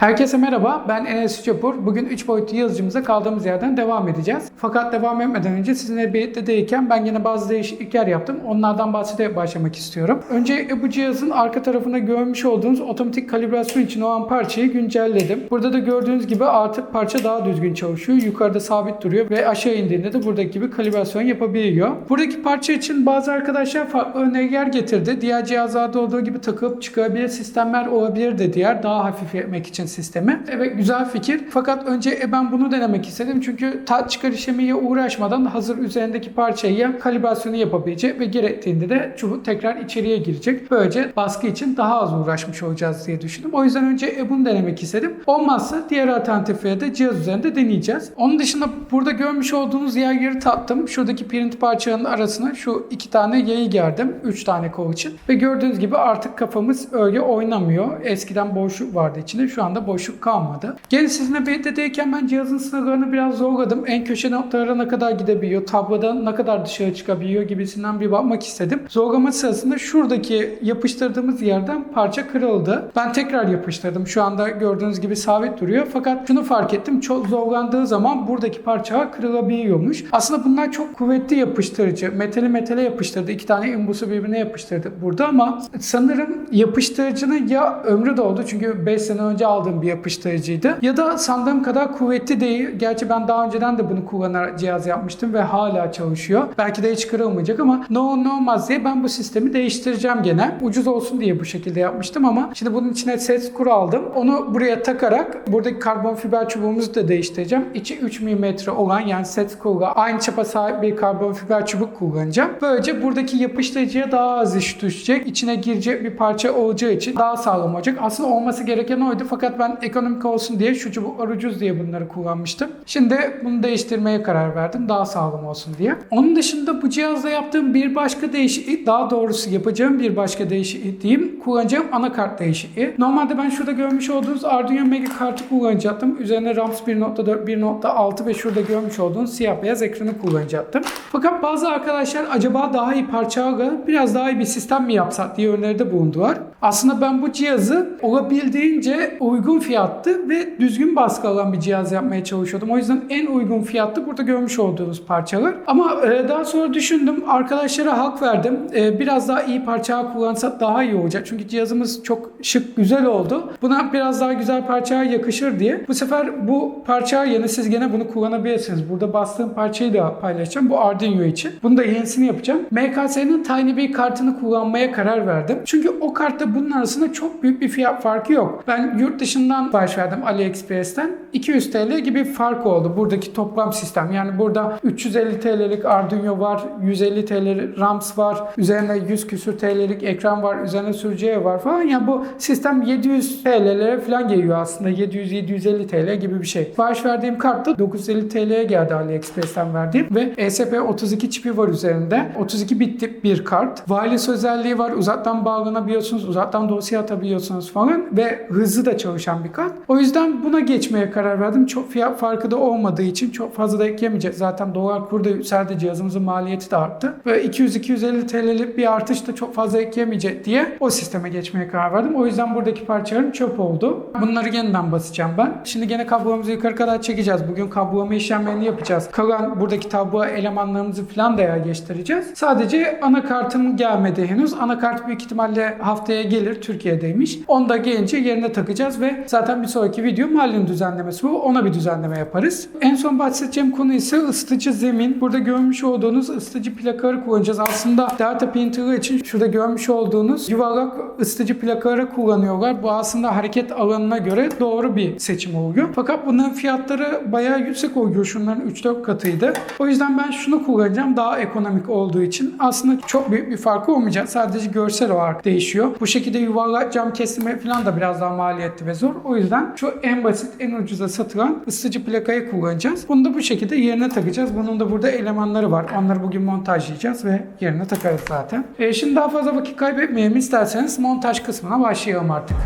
Herkese merhaba, ben Enes Çapur. Bugün 3 boyutlu yazıcımıza kaldığımız yerden devam edeceğiz. Fakat devam etmeden önce sizinle birlikte değilken ben yine bazı değişiklikler yaptım. Onlardan bahsederek başlamak istiyorum. Önce bu cihazın arka tarafında görmüş olduğunuz otomatik kalibrasyon için olan parçayı güncelledim. Burada da gördüğünüz gibi artık parça daha düzgün çalışıyor. Yukarıda sabit duruyor ve aşağı indiğinde de buradaki gibi kalibrasyon yapabiliyor. Buradaki parça için bazı arkadaşlar farklı öneriler getirdi. Diğer cihazlarda olduğu gibi takıp çıkabilir sistemler olabilir de diğer daha hafifletmek için sistemi. Evet güzel fikir. Fakat önce e, ben bunu denemek istedim. Çünkü tat çıkar işlemiyle uğraşmadan hazır üzerindeki parçayı kalibrasyonu yapabilecek ve gerektiğinde de çubuk tekrar içeriye girecek. Böylece baskı için daha az uğraşmış olacağız diye düşündüm. O yüzden önce e, bunu denemek istedim. Olmazsa diğer alternatifleri de cihaz üzerinde deneyeceğiz. Onun dışında burada görmüş olduğunuz yerleri tattım. Şuradaki print parçalarının arasına şu iki tane yayı gerdim. Üç tane kol için. Ve gördüğünüz gibi artık kafamız öyle oynamıyor. Eskiden boşluk vardı içinde. Şu anda boşluk kalmadı. Gelin sizinle birlikteyken ben cihazın sınırlarını biraz zorladım. En köşe noktalara ne kadar gidebiliyor, tabloda ne kadar dışarı çıkabiliyor gibisinden bir bakmak istedim. Zorlama sırasında şuradaki yapıştırdığımız yerden parça kırıldı. Ben tekrar yapıştırdım. Şu anda gördüğünüz gibi sabit duruyor. Fakat şunu fark ettim. Çok zorlandığı zaman buradaki parça kırılabiliyormuş. Aslında bunlar çok kuvvetli yapıştırıcı. Metali metale yapıştırdı. İki tane imbusu birbirine yapıştırdı burada ama sanırım yapıştırıcının ya ömrü doldu çünkü 5 sene önce aldığım bir yapıştırıcıydı. Ya da sandığım kadar kuvvetli değil. Gerçi ben daha önceden de bunu kullanarak cihaz yapmıştım ve hala çalışıyor. Belki de hiç kırılmayacak ama ne olur ne olmaz diye ben bu sistemi değiştireceğim gene. Ucuz olsun diye bu şekilde yapmıştım ama şimdi bunun içine set skru aldım. Onu buraya takarak buradaki karbon fiber çubuğumuzu da değiştireceğim. İçi 3 mm olan yani set skruyla aynı çapa sahip bir karbon fiber çubuk kullanacağım. Böylece buradaki yapıştırıcıya daha az iş düşecek. İçine girecek bir parça olacağı için daha sağlam olacak. Aslında olması gereken oydu fakat ben ekonomik olsun diye şu çubuklar ucuz diye bunları kullanmıştım. Şimdi bunu değiştirmeye karar verdim. Daha sağlam olsun diye. Onun dışında bu cihazda yaptığım bir başka değişiklik, daha doğrusu yapacağım bir başka değişiklik diyeyim. Kullanacağım anakart değişikliği. Normalde ben şurada görmüş olduğunuz Arduino Mega kartı kullanacaktım. Üzerine RAMS 1.4, 1.6 ve şurada görmüş olduğunuz siyah beyaz ekranı kullanacaktım. Fakat bazı arkadaşlar acaba daha iyi parçalarla biraz daha iyi bir sistem mi yapsak diye öneride bulundular. Aslında ben bu cihazı olabildiğince uygun fiyatlı ve düzgün baskı alan bir cihaz yapmaya çalışıyordum. O yüzden en uygun fiyatlı burada görmüş olduğunuz parçalar. Ama e, daha sonra düşündüm. Arkadaşlara hak verdim. E, biraz daha iyi parçalar kullansak daha iyi olacak. Çünkü cihazımız çok şık, güzel oldu. Buna biraz daha güzel parçalar yakışır diye. Bu sefer bu parça yerine siz gene bunu kullanabilirsiniz. Burada bastığım parçayı da paylaşacağım. Bu Arduino için. Bunu da yenisini yapacağım. MKS'nin Tiny bir kartını kullanmaya karar verdim. Çünkü o kartta bunun arasında çok büyük bir fiyat farkı yok. Ben yurt dışından sipariş verdim AliExpress'ten. 200 TL gibi fark oldu buradaki toplam sistem. Yani burada 350 TL'lik Arduino var, 150 TL RAMS var, üzerine 100 küsür TL'lik ekran var, üzerine sürücüye var falan. Yani bu sistem 700 TL'lere falan geliyor aslında. 700-750 TL gibi bir şey. Sipariş verdiğim kart da 950 TL'ye geldi AliExpress'ten verdiğim ve E ESP32 çipi var üzerinde. 32 bitlik bir kart. Wireless özelliği var. Uzaktan bağlanabiliyorsunuz, uzaktan dosya atabiliyorsunuz falan ve hızlı da çalışan bir kart. O yüzden buna geçmeye karar verdim. Çok fiyat farkı da olmadığı için çok fazla da ekleyemeyeceğiz. Zaten dolar kuru da yükseldi. Cihazımızın maliyeti de arttı. Ve 200-250 TL'lik bir artış da çok fazla ekleyemeyecek diye o sisteme geçmeye karar verdim. O yüzden buradaki parçalarım çöp oldu. Bunları yeniden basacağım ben. Şimdi gene kablomuzu yukarı kadar çekeceğiz. Bugün kablolama işlemlerini yapacağız. Kalan buradaki tablo elemanlarımızı falan da yerleştireceğiz. Sadece anakartım gelmedi henüz. Anakart büyük ihtimalle haftaya gelir. Türkiye'deymiş. Onu da gelince yerine takacağız ve zaten bir sonraki video mahallin düzenlemesi bu. Ona bir düzenleme yaparız. En son bahsedeceğim konu ise ısıtıcı zemin. Burada görmüş olduğunuz ısıtıcı plakaları kullanacağız. Aslında data printer için şurada görmüş olduğunuz yuvarlak ısıtıcı plakaları kullanıyorlar. Bu aslında hareket alanına göre doğru bir seçim oluyor. Fakat bunların fiyatları bayağı yüksek oluyor. Şunların 3-4 katıydı. O yüzden ben şunu kullanacağım. Daha ekonomik olduğu için. Aslında çok büyük bir farkı olmayacak. Sadece görsel olarak değişiyor. Bu şekilde yuvarlak cam kesme falan da biraz daha maliyetli ve zor. O yüzden şu en basit, en ucuza satılan ısıtıcı plakayı kullanacağız. Bunu da bu şekilde yerine takacağız. Bunun da burada elemanları var. Onları bugün montajlayacağız ve yerine takarız zaten. E, şimdi daha fazla vakit kaybetmeyelim isterseniz montaj kısmına başlayalım artık.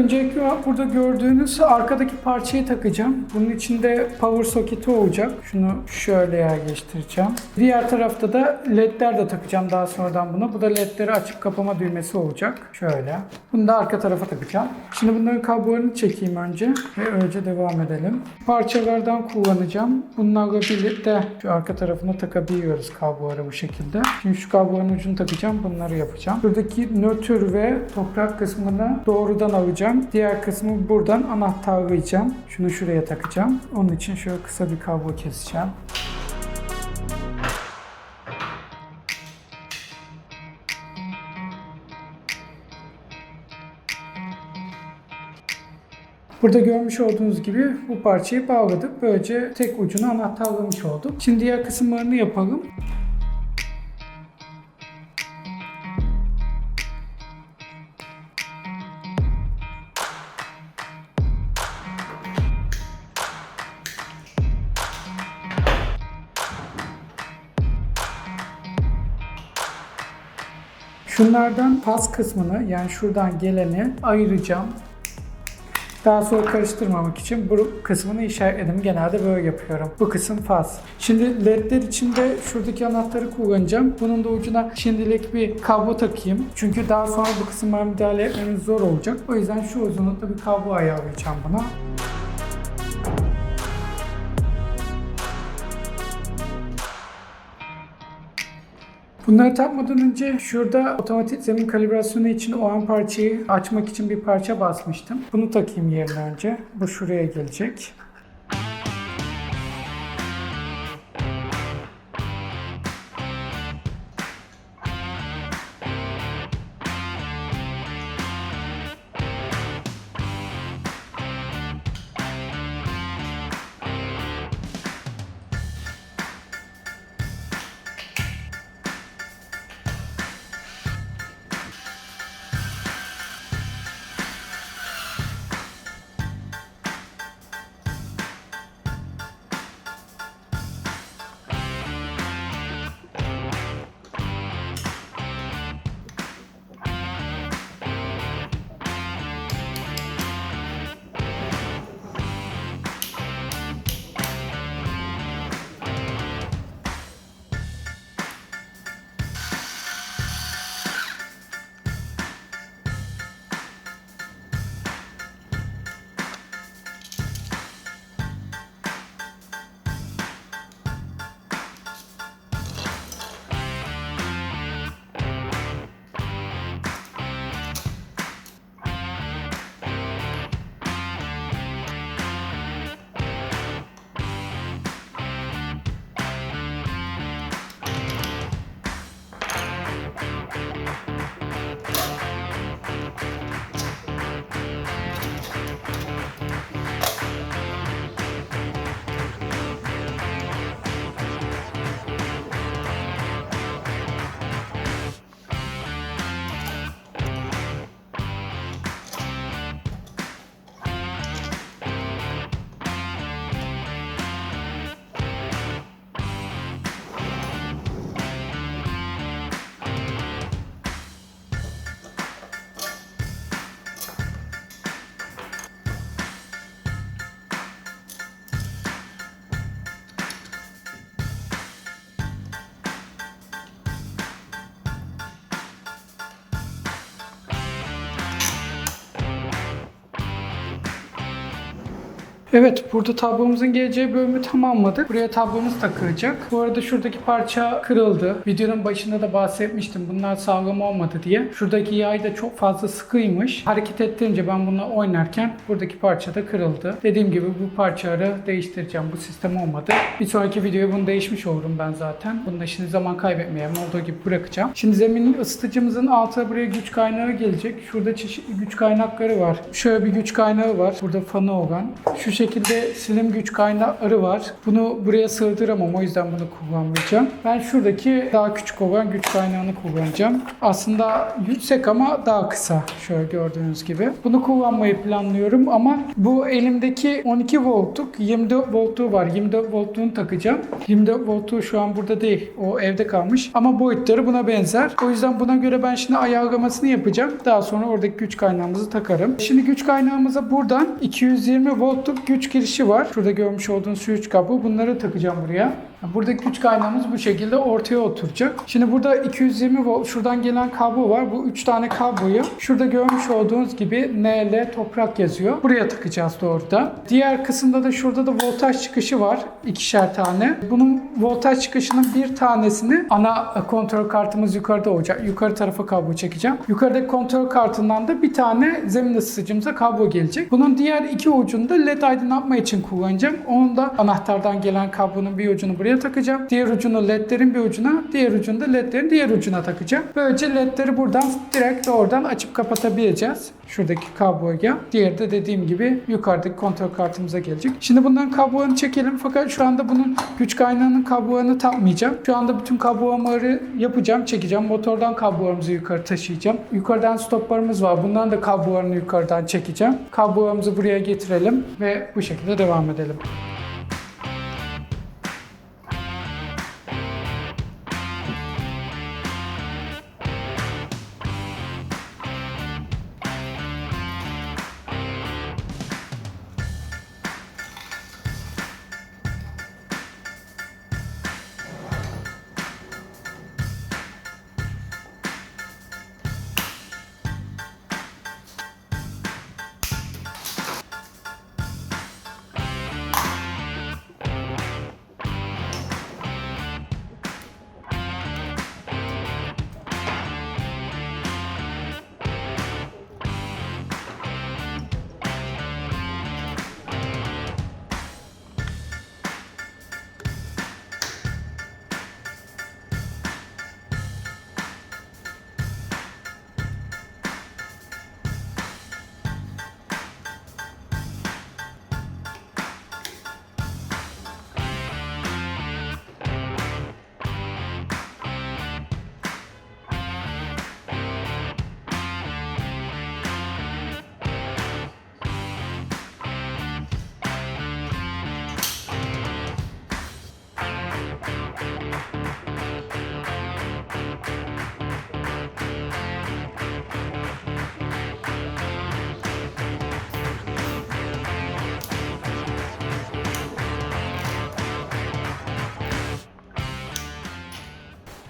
Öncelikle burada gördüğünüz arkadaki parçayı takacağım. Bunun içinde power socket'i olacak. Şunu şöyle yerleştireceğim. Diğer tarafta da ledler de takacağım daha sonradan buna. Bu da ledleri açıp kapama düğmesi olacak. Şöyle. Bunu da arka tarafa takacağım. Şimdi bunların kablolarını çekeyim önce ve önce devam edelim. Parçalardan kullanacağım. Bunlarla birlikte şu arka tarafına takabiliyoruz kabloları bu şekilde. Şimdi şu kabloların ucunu takacağım. Bunları yapacağım. Buradaki nötr ve toprak kısmını doğrudan alacağım. Diğer kısmı buradan anahtarlayacağım. Şunu şuraya takacağım. Onun için şöyle kısa bir kablo keseceğim. Burada görmüş olduğunuz gibi bu parçayı bağladık. Böylece tek ucunu anahtarlamış olduk. Şimdi diğer kısımlarını yapalım. Şunlardan pas kısmını yani şuradan geleni ayıracağım. Daha sonra karıştırmamak için bu kısmını işaretledim. Genelde böyle yapıyorum. Bu kısım faz. Şimdi ledler için de şuradaki anahtarı kullanacağım. Bunun da ucuna şimdilik bir kablo takayım. Çünkü daha sonra bu kısımlara müdahale etmemiz zor olacak. O yüzden şu uzunlukta bir kablo ayarlayacağım buna. Bunları takmadan önce şurada otomatik zemin kalibrasyonu için o an parçayı açmak için bir parça basmıştım. Bunu takayım yerine önce. Bu şuraya gelecek. Evet, burada tablomuzun geleceği bölümü tamamladık. Buraya tablomuz takılacak. Bu arada şuradaki parça kırıldı. Videonun başında da bahsetmiştim. Bunlar sağlam olmadı diye. Şuradaki yay da çok fazla sıkıymış. Hareket ettirince ben bununla oynarken buradaki parça da kırıldı. Dediğim gibi bu parçaları değiştireceğim. Bu sistem olmadı. Bir sonraki videoya bunu değişmiş olurum ben zaten. Bunda şimdi zaman kaybetmeyeyim. Olduğu gibi bırakacağım. Şimdi zemin ısıtıcımızın altına buraya güç kaynağı gelecek. Şurada çeşitli güç kaynakları var. Şöyle bir güç kaynağı var. Burada fanı olan. Şu şekilde slim güç kaynakları var. Bunu buraya sığdıramam o yüzden bunu kullanmayacağım. Ben şuradaki daha küçük olan güç kaynağını kullanacağım. Aslında yüksek ama daha kısa şöyle gördüğünüz gibi. Bunu kullanmayı planlıyorum ama bu elimdeki 12 voltluk 24 voltluğu var. 24 voltluğunu takacağım. 24 voltluğu şu an burada değil. O evde kalmış. Ama boyutları buna benzer. O yüzden buna göre ben şimdi ayarlamasını yapacağım. Daha sonra oradaki güç kaynağımızı takarım. Şimdi güç kaynağımıza buradan 220 voltluk güç girişi var. Şurada görmüş olduğunuz şu üç kablo. Bunları takacağım buraya. Buradaki güç kaynağımız bu şekilde ortaya oturacak. Şimdi burada 220 volt şuradan gelen kablo var. Bu 3 tane kabloyu şurada görmüş olduğunuz gibi NL toprak yazıyor. Buraya takacağız doğrudan. Diğer kısımda da şurada da voltaj çıkışı var. ikişer tane. Bunun voltaj çıkışının bir tanesini ana kontrol kartımız yukarıda olacak. Yukarı tarafa kablo çekeceğim. Yukarıdaki kontrol kartından da bir tane zemin ısıtıcımıza kablo gelecek. Bunun diğer iki ucunu da led aydınlatma için kullanacağım. Onun da anahtardan gelen kablonun bir ucunu buraya takacağım. Diğer ucunu ledlerin bir ucuna, diğer ucunu da ledlerin diğer ucuna takacağım. Böylece ledleri buradan direkt oradan açıp kapatabileceğiz. Şuradaki kabloya. Diğeri de dediğim gibi yukarıdaki kontrol kartımıza gelecek. Şimdi bunların kablolarını çekelim. Fakat şu anda bunun güç kaynağının kablolarını takmayacağım. Şu anda bütün kablolamaları yapacağım, çekeceğim. Motordan kablolarımızı yukarı taşıyacağım. Yukarıdan stoplarımız var. Bunların da kablolarını yukarıdan çekeceğim. Kablolarımızı buraya getirelim ve bu şekilde devam edelim.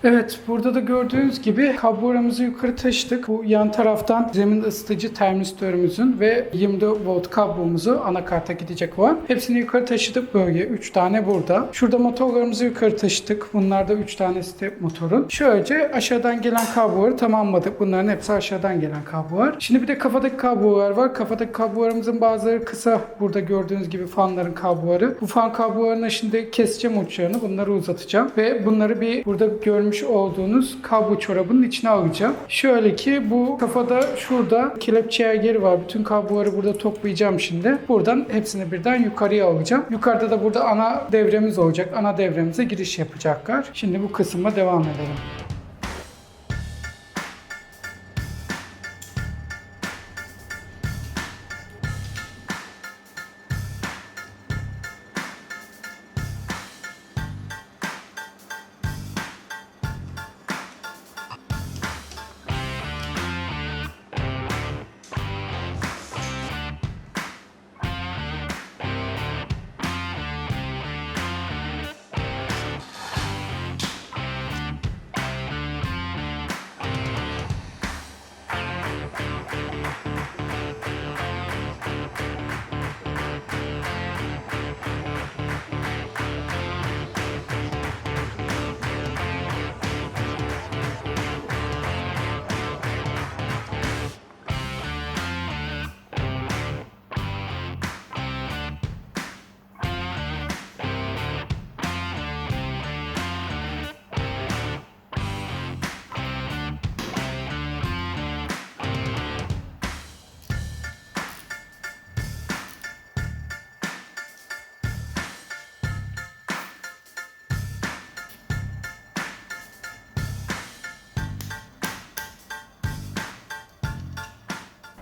Evet, burada da gördüğünüz gibi kablolarımızı yukarı taşıdık. Bu yan taraftan zemin ısıtıcı termistörümüzün ve 24 volt kablomuzu anakarta gidecek olan. Hepsini yukarı taşıdık böyle. 3 tane burada. Şurada motorlarımızı yukarı taşıdık. Bunlar da 3 tane step motorun. Şöylece aşağıdan gelen kabloları tamamladık. Bunların hepsi aşağıdan gelen kablolar. Şimdi bir de kafadaki kablolar var. Kafadaki kablolarımızın bazıları kısa. Burada gördüğünüz gibi fanların kabloları. Bu fan kablolarına şimdi keseceğim uçlarını. Bunları uzatacağım. Ve bunları bir burada görmüş olduğunuz kablo çorabının içine alacağım. Şöyle ki bu kafada şurada kelepçe yeri var. Bütün kabloları burada toplayacağım şimdi. Buradan hepsini birden yukarıya alacağım. Yukarıda da burada ana devremiz olacak. Ana devremize giriş yapacaklar. Şimdi bu kısma devam edelim.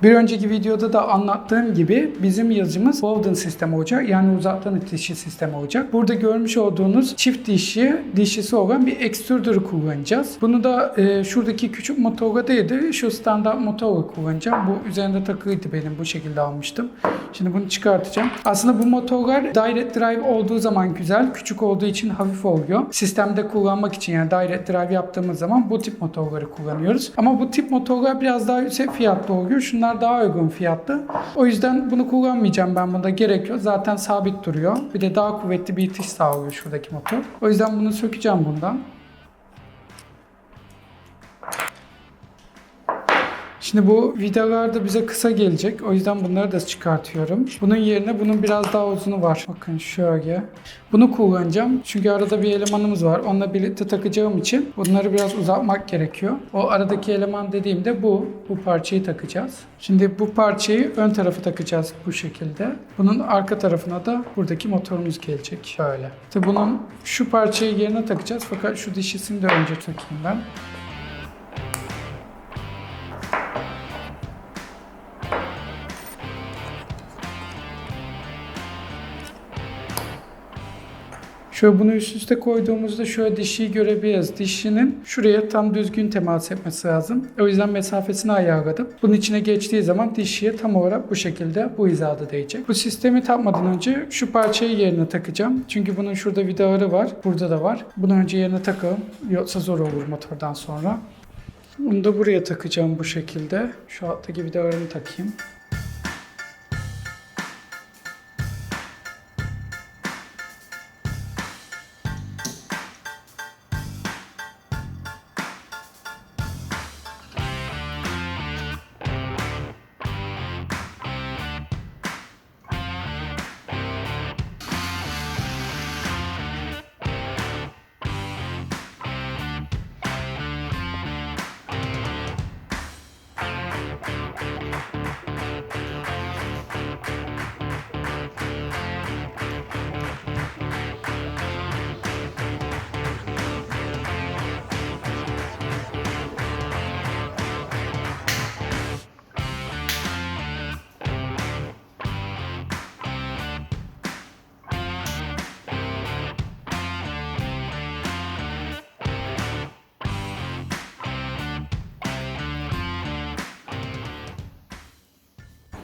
Bir önceki videoda da anlattığım gibi bizim yazıcımız Bowden sistemi olacak. Yani uzaktan dişi sistemi olacak. Burada görmüş olduğunuz çift dişi, dişisi olan bir extruder'ı kullanacağız. Bunu da e, şuradaki küçük motorla değil de şu standart motorla kullanacağım. Bu üzerinde takılıydı benim. Bu şekilde almıştım. Şimdi bunu çıkartacağım. Aslında bu motorlar direct drive olduğu zaman güzel. Küçük olduğu için hafif oluyor. Sistemde kullanmak için yani direct drive yaptığımız zaman bu tip motorları kullanıyoruz. Ama bu tip motorlar biraz daha yüksek fiyatlı oluyor. Şunlar daha uygun fiyatlı. O yüzden bunu kullanmayacağım ben. Bunda gerek yok. Zaten sabit duruyor. Bir de daha kuvvetli bir itiş sağlıyor şuradaki motor. O yüzden bunu sökeceğim bundan. Şimdi bu vidalar da bize kısa gelecek. O yüzden bunları da çıkartıyorum. Bunun yerine bunun biraz daha uzunu var. Bakın şöyle. Bunu kullanacağım. Çünkü arada bir elemanımız var. Onunla birlikte takacağım için bunları biraz uzatmak gerekiyor. O aradaki eleman dediğimde bu. Bu parçayı takacağız. Şimdi bu parçayı ön tarafa takacağız bu şekilde. Bunun arka tarafına da buradaki motorumuz gelecek. Şöyle. Tabii bunun şu parçayı yerine takacağız. Fakat şu dişisini de önce takayım ben. Şöyle bunu üst üste koyduğumuzda şöyle dişiyi görebiliriz. Dişinin şuraya tam düzgün temas etmesi lazım. O yüzden mesafesini ayarladım. Bunun içine geçtiği zaman dişiye tam olarak bu şekilde bu hizada değecek. Bu sistemi takmadan önce şu parçayı yerine takacağım. Çünkü bunun şurada vidaları var. Burada da var. Bunu önce yerine takalım. Yoksa zor olur motordan sonra. Bunu da buraya takacağım bu şekilde. Şu alttaki vidalarını takayım.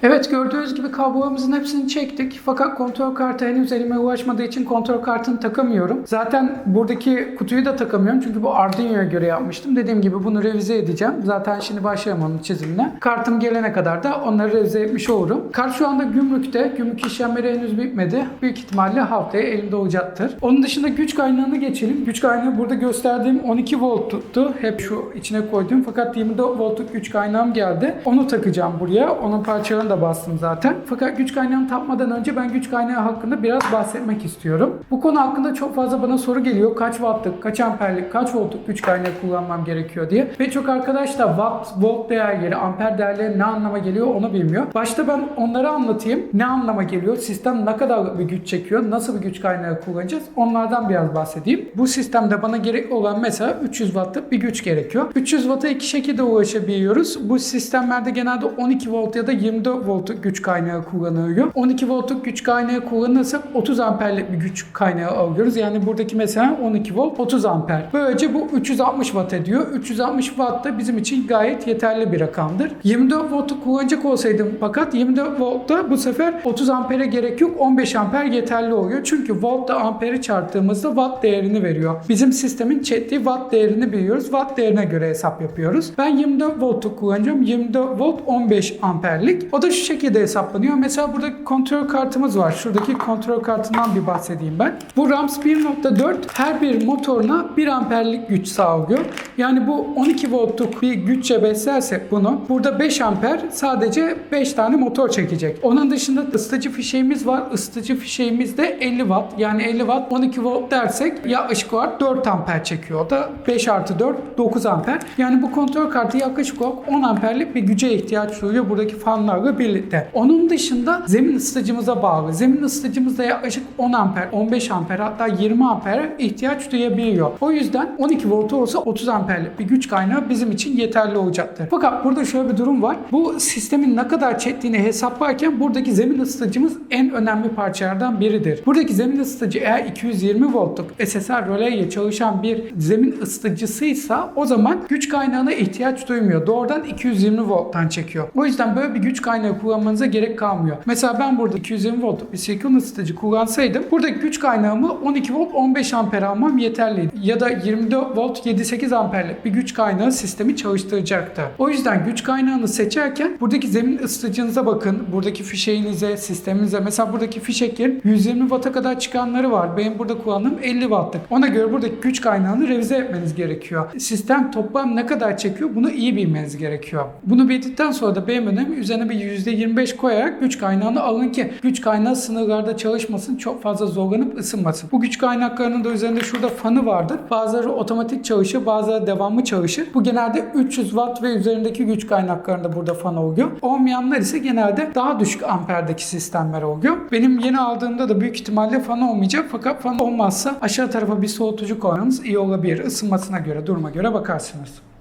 Evet gördüğünüz gibi kablolarımızın hepsini çektik. Fakat kontrol kartı henüz elime ulaşmadığı için kontrol kartını takamıyorum. Zaten buradaki kutuyu da takamıyorum çünkü bu Arduino'ya göre yapmıştım. Dediğim gibi bunu revize edeceğim. Zaten şimdi başlayalım onun çizimine. Kartım gelene kadar da onları revize etmiş olurum. Kart şu anda gümrükte. Gümrük işlemleri henüz bitmedi. Büyük ihtimalle haftaya elimde olacaktır. Onun dışında güç kaynağına geçelim. Güç kaynağı burada gösterdiğim 12 volt tuttu. Hep şu içine koyduğum fakat 24 voltluk güç kaynağım geldi. Onu takacağım buraya. Onun parçalarını da bastım zaten. Fakat güç kaynağını tapmadan önce ben güç kaynağı hakkında biraz bahsetmek istiyorum. Bu konu hakkında çok fazla bana soru geliyor. Kaç wattlık, kaç amperlik, kaç voltluk güç kaynağı kullanmam gerekiyor diye. Ve çok arkadaş da watt, volt değerleri, amper değerleri ne anlama geliyor onu bilmiyor. Başta ben onları anlatayım. Ne anlama geliyor? Sistem ne kadar bir güç çekiyor? Nasıl bir güç kaynağı kullanacağız? Onlardan biraz bahsedeyim. Bu sistemde bana gerekli olan mesela 300 wattlık bir güç gerekiyor. 300 watt'a iki şekilde ulaşabiliyoruz. Bu sistemlerde genelde 12 volt ya da 24 voltluk güç kaynağı kullanılıyor. 12 voltluk güç kaynağı kullanırsak 30 amperlik bir güç kaynağı alıyoruz. Yani buradaki mesela 12 volt 30 amper. Böylece bu 360 watt ediyor. 360 watt da bizim için gayet yeterli bir rakamdır. 24 voltu kullanacak olsaydım fakat 24 voltta bu sefer 30 ampere gerek yok. 15 amper yeterli oluyor. Çünkü volt da amperi çarptığımızda watt değerini veriyor. Bizim sistemin çektiği watt değerini biliyoruz. Watt değerine göre hesap yapıyoruz. Ben 24 voltu kullanacağım. 24 volt 15 amperlik. O da şu şekilde hesaplanıyor. Mesela burada kontrol kartımız var. Şuradaki kontrol kartından bir bahsedeyim ben. Bu RAMS 1.4 her bir motoruna 1 amperlik güç sağlıyor. Yani bu 12 voltluk bir güççe beslersek bunu burada 5 amper sadece 5 tane motor çekecek. Onun dışında ısıtıcı fişeğimiz var. Isıtıcı fişeğimiz de 50 watt. Yani 50 watt 12 volt dersek yaklaşık olarak 4 amper çekiyor. O da 5 artı 4 9 amper. Yani bu kontrol kartı yaklaşık olarak 10 amperlik bir güce ihtiyaç duyuyor buradaki fanlarla birlikte. Onun dışında zemin ısıtıcımıza bağlı. Zemin ısıtıcımızda yaklaşık 10 amper, 15 amper hatta 20 amper ihtiyaç duyabiliyor. O yüzden 12 volt olsa 30 amperlik bir güç kaynağı bizim için yeterli olacaktır. Fakat burada şöyle bir durum var. Bu sistemin ne kadar çektiğini hesaplarken buradaki zemin ısıtıcımız en önemli parçalardan biridir. Buradaki zemin ısıtıcı eğer 220 voltluk SSR röle ile çalışan bir zemin ısıtıcısıysa o zaman güç kaynağına ihtiyaç duymuyor. Doğrudan 220 volttan çekiyor. O yüzden böyle bir güç kaynağı kullanmanıza gerek kalmıyor. Mesela ben burada 220 voltluk bir silikon ısıtıcı kullansaydım buradaki güç kaynağımı 12 volt 15 amper almam yeterliydi. Ya da 24 volt 7-8 amperlik bir güç kaynağı sistemi çalıştıracaktı. O yüzden güç kaynağını seçerken buradaki zemin ısıtıcınıza bakın. Buradaki fişeğinize, sisteminize. Mesela buradaki fişeklerin 120 watt'a kadar çıkanları var. Benim burada kullandığım 50 watt'lık. Ona göre buradaki güç kaynağını revize etmeniz gerekiyor. Sistem toplam ne kadar çekiyor bunu iyi bilmeniz gerekiyor. Bunu bildikten sonra da benim önemli üzerine bir %25 koyarak güç kaynağını alın ki güç kaynağı sınırlarda çalışmasın, çok fazla zorlanıp ısınmasın. Bu güç kaynaklarının da üzerinde şurada fanı vardır. Bazıları otomatik çalışır, bazıları devamlı çalışır. Bu genelde 300 watt ve üzerindeki güç kaynaklarında burada fan oluyor. Olmayanlar ise genelde daha düşük amperdeki sistemler oluyor. Benim yeni aldığımda da büyük ihtimalle fan olmayacak fakat fan olmazsa aşağı tarafa bir soğutucu koymanız iyi olabilir. Isınmasına göre, duruma göre bakarsınız.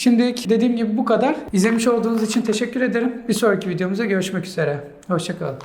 Şimdilik dediğim gibi bu kadar. İzlemiş olduğunuz için teşekkür ederim. Bir sonraki videomuzda görüşmek üzere. Hoşçakalın.